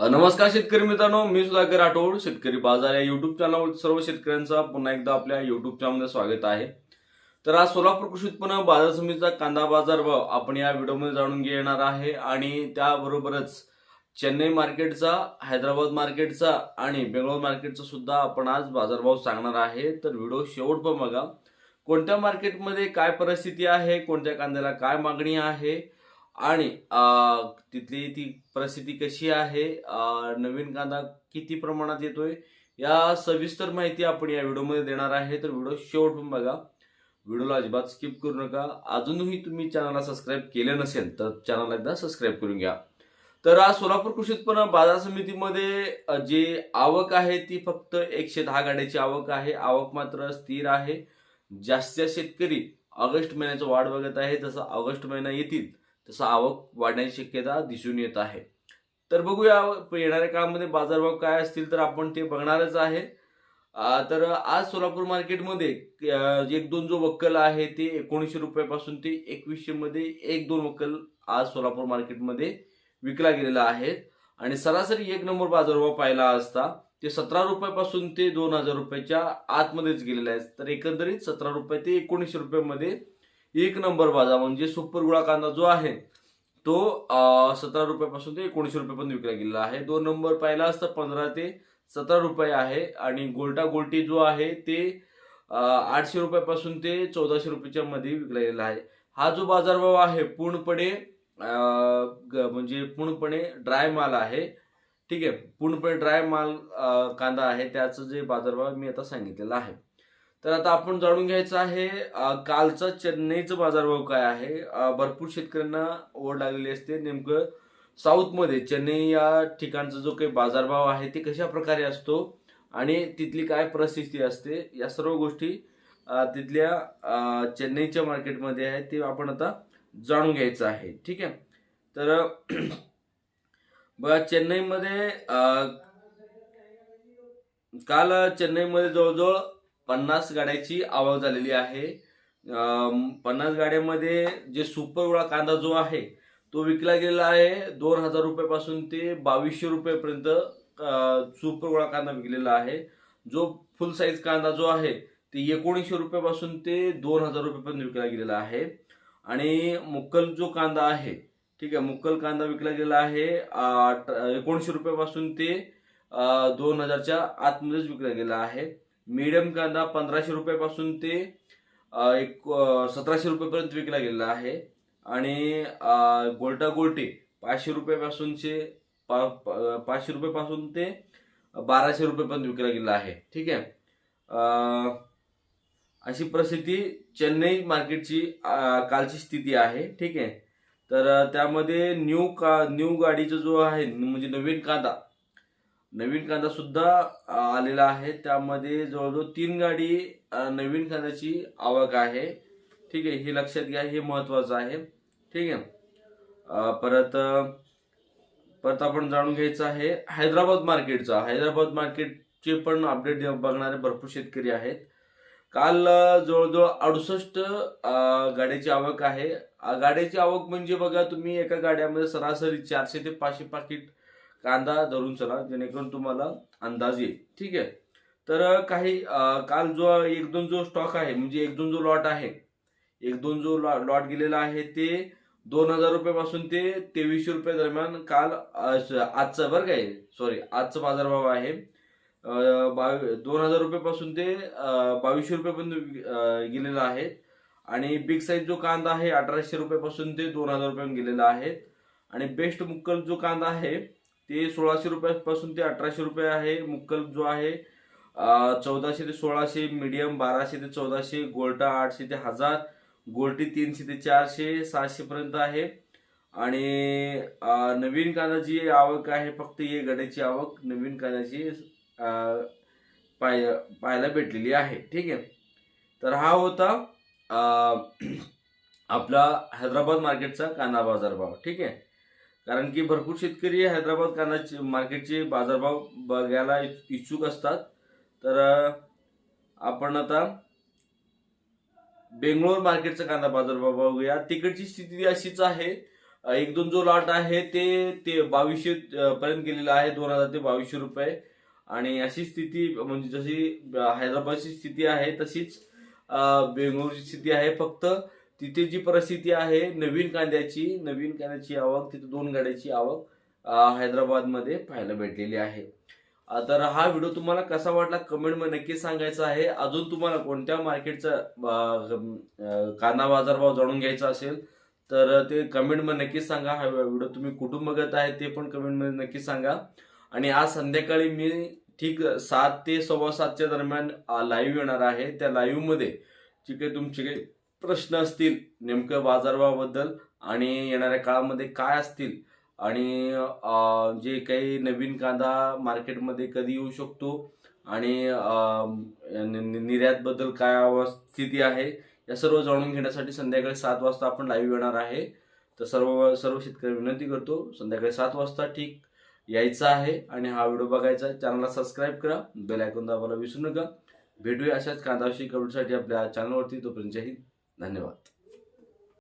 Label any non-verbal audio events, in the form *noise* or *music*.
नमस्कार शेतकरी मित्रांनो मी सुधाकर राठोड शेतकरी बाजार या युट्यूब चॅनलवर सर्व शेतकऱ्यांचा पुन्हा एकदा आपल्या युट्यूब चॅनलमध्ये स्वागत आहे. तर आज सोलापूर कृषी उत्पन्न बाजार समितीचा कांदा बाजार भाव आपण या व्हिडिओमध्ये जाणून घेणार आहे आणि त्याबरोबरच चेन्नई मार्केटचा हैदराबाद मार्केटचा आणि बेंगलोर मार्केटचा सुद्धा आपण आज बाजारभाव सांगणार आहे. तर व्हिडिओ शेवट पण बघा. कोणत्या मार्केटमध्ये काय परिस्थिती आहे? कोणत्या कांद्याला काय मागणी आहे? आणि तिथली ती परिस्थिती कशी आहे? नवीन कांदा किती प्रमाणात येतोय? या सविस्तर माहिती आपण या व्हिडिओमध्ये देणार आहे. तर व्हिडिओ शेवट पण बघा. व्हिडिओला अजिबात स्किप करू नका. अजूनही तुम्ही चॅनलला सबस्क्राईब केलं नसेल तर चॅनलला एकदा सबस्क्राईब करून घ्या. तर आज सोलापूर कृषी उत्पन्न बाजार समितीमध्ये जी आवक आहे ती फक्त एकशे दहा गाड्याची आवक आहे. आवक मात्र स्थिर आहे. जास्त शेतकरी ऑगस्ट महिन्याचं वाढ बघत आहे जसं ऑगस्ट महिना येतील. तसं आवक वाढण्याची शक्यता दिसून येत आहे. तर बघूया येणाऱ्या काळामध्ये बाजारभाव काय असतील तर आपण ते बघणारच आहे. तर आज सोलापूर मार्केटमध्ये एक दोन जो वक्कल आहे ते एकोणीसशे रुपयापासून ते एकवीसशे मध्ये एक दोन वक्कल आज सोलापूर मार्केटमध्ये विकला गेलेला आहे. आणि सरासरी एक नंबर बाजारभाव पाहिला असता ते सतरा रुपयापासून ते दोन हजार रुपयाच्या आतमध्येच गेलेले आहेत. तर एकंदरीत सतरा रुपये ते एकोणीसशे रुपयामध्ये एक नंबर बाजार म्हणजे सुपर गुळा कांदा जो आहे तो सतरा रुपयापासून ते एकोणीसशे रुपयापर्यंत विकला गेलेला आहे. दोन नंबर पाहिला असता पंधरा ते सतरा रुपये आहे. आणि गोल्टा गोल्टी जो आहे ते आठशे रुपयापासून ते चौदाशे रुपयाच्या मध्ये विकला गेलेला आहे. हा जो बाजारभाव आहे पूर्णपणे ग- म्हणजे पूर्णपणे ड्राय माल आहे. ठीक आहे? पूर्णपणे ड्राय माल कांदा आहे. त्याचं जे बाजारभाव मी आता सांगितलेला आहे. तर आता आपण जाणून घ्यायचं आहे कालचा चेन्नईचा बाजारभाव काय आहे? भरपूर शेतकऱ्यांना ओढ लागलेली असते. नेमकं साऊथमध्ये चेन्नई या ठिकाणचा जो काही बाजारभाव आहे ते कशा प्रकारे असतो आणि तिथली काय परिस्थिती असते या सर्व गोष्टी तिथल्या चेन्नईच्या मार्केटमध्ये आहे ते आपण आता जाणून घ्यायचं आहे. ठीक आहे? तर बघा चेन्नईमध्ये काल चेन्नईमध्ये जवळजवळ पन्नास गाड्याची आवक झालेली आहे. पन्नास गाड्यामध्ये जे सुपर गोळा कांदा जो आहे तो विकला गेलेला आहे दोन हजार रुपयापासून ते बावीसशे रुपयेपर्यंत सुपर उडा कांदा विकलेला आहे. जो फुल साईज कांदा जो आहे ते एकोणीसशे रुपयापासून ते दोन हजार रुपयेपर्यंत विकला गेलेला आहे. आणि मुक्कल जो कांदा आहे ठीक आहे मुक्कल कांदा विकला गेला आहे एकोणीसशे रुपयापासून ते दोन हजारच्या आतमध्येच विकला गेला आहे. मीडियम कांदा पंधराशे रुपयापासून ते एक सतराशे रुपयेपर्यंत विकला गेलेला आहे. आणि गोल्टा गोल्टे पाचशे रुपयापासूनचे पा पाचशे रुपयापासून ते बाराशे रुपयेपर्यंत विकला गेला आहे. ठीक आहे? अशी परिस्थिती चेन्नई मार्केटची कालची स्थिती आहे. ठीक आहे? तर त्यामध्ये न्यू का न्यू गाडीचा जो आहे म्हणजे नवीन कांदा नवीन कांदा सुद्धा आलेला आहे. त्यामध्ये जवळजवळ तीन गाडी नवीन कांद्याची आवक आहे. ठीक आहे हे लक्षात घ्या हे महत्वाचं आहे. ठीक आहे. परत परत आपण जाणून घ्यायचं आहे हैदराबाद मार्केटचा. हैदराबाद मार्केटचे पण अपडेट बघणारे भरपूर शेतकरी आहेत. काल जवळजवळ अडुसष्ट गाड्याची आवक आहे. गाड्याची आवक म्हणजे बघा तुम्ही एका गाड्यामध्ये सरासरी चारशे ते पाचशे पाकिट कांदा धरून चला जेणेकरून तुम्हाला अंदाज येईल. ठीक आहे? तर काही काल जो एक दोन जो स्टॉक आहे म्हणजे एक दोन जो लॉट आहे एक दोन जो लॉट गेलेला आहे ते दोन हजार रुपयापासून ते तेवीसशे रुपये दरम्यान काल आजचं बरं काय सॉरी आजचा बाजारभाव आहे. बावी दोन हजार रुपयापासून ते बावीसशे रुपयेपर्यंत गेलेला आहे. आणि बिग साईज जो कांदा आहे अठराशे रुपयापासून ते दोन हजार रुपयापर्यंत गेलेला आहे. आणि बेस्ट मुक्कल जो कांदा आहे ते सोळाशे रुपयापासून ते अठराशे रुपये आहे. मुक्कल जो आहे चौदाशे ते सोळाशे मीडियम बाराशे ते चौदाशे गोल्टा आठशे ते हजार गोल्टी तीनशे ते चारशे सहाशेपर्यंत आहे. आणि नवीन कांद्याची आवक आहे फक्त ये गड्याची आवक नवीन कांद्याची पाय पाहायला भेटलेली आहे. ठीक आहे? तर हा होता *clears throat* आपला हैदराबाद मार्केटचा कांदा बाजारभाव. ठीक आहे? कारण की भरपूर शेतकरी हैदराबाद कांद्याचे मार्केटचे बाजारभाव बघायला इच्छुक असतात. तर आपण आता बेंगलोर मार्केटचा कांदा बाजारभाव बघूया. तिकडची स्थिती अशीच आहे. एक दोन जो लाट आहे ते ते बावीसशे पर्यंत गेलेला आहे. दोन हजार ते बावीसशे रुपये. आणि अशी स्थिती म्हणजे जशी हैदराबादची स्थिती आहे तशीच अ, बेंगळुरूची स्थिती आहे. फक्त तिथे जी परिस्थिती आहे नवीन कांद्याची नवीन कांद्याची आवक तिथे दोन गाड्याची आवक हैदराबादमध्ये पाहायला भेटलेली आहे. तर हा व्हिडिओ तुम्हाला कसा वाटला कमेंटमध्ये नक्की सांगायचा आहे. अजून तुम्हाला कोणत्या मार्केटचा कांदा बाजारभाव जाणून घ्यायचा असेल तर ते कमेंटमध्ये नक्की सांगा. हा व्हिडिओ तुम्ही कुठून बघत आहे ते पण कमेंटमध्ये नक्की सांगा. आणि आज संध्याकाळी मी ठीक सात ते सव्वा सातच्या दरम्यान लाईव्ह येणार आहे. त्या लाईव्हमध्ये जी काही तुमची काही प्रश्न असतील नेमकं बाजारभावाबद्दल आणि येणाऱ्या काळामध्ये काय असतील आणि जे काही नवीन कांदा मार्केटमध्ये कधी येऊ शकतो आणि नि- निर्यातबद्दल काय अव- स्थिती आहे या सर्व जाणून घेण्यासाठी संध्याकाळी सात वाजता आपण लाईव्ह येणार आहे. तर सर्व सर्व शेतकरी विनंती करतो संध्याकाळी सात वाजता ठीक यायचं आहे आणि हा व्हिडिओ बघायचा चॅनलला सबस्क्राईब करा बेल आयकॉन दाबायला विसरू नका. भेटूया अशाच कांदाविषयी कमेंटसाठी आपल्या चॅनलवरती तोपर्यंत जय हिंद. धन्यवाद.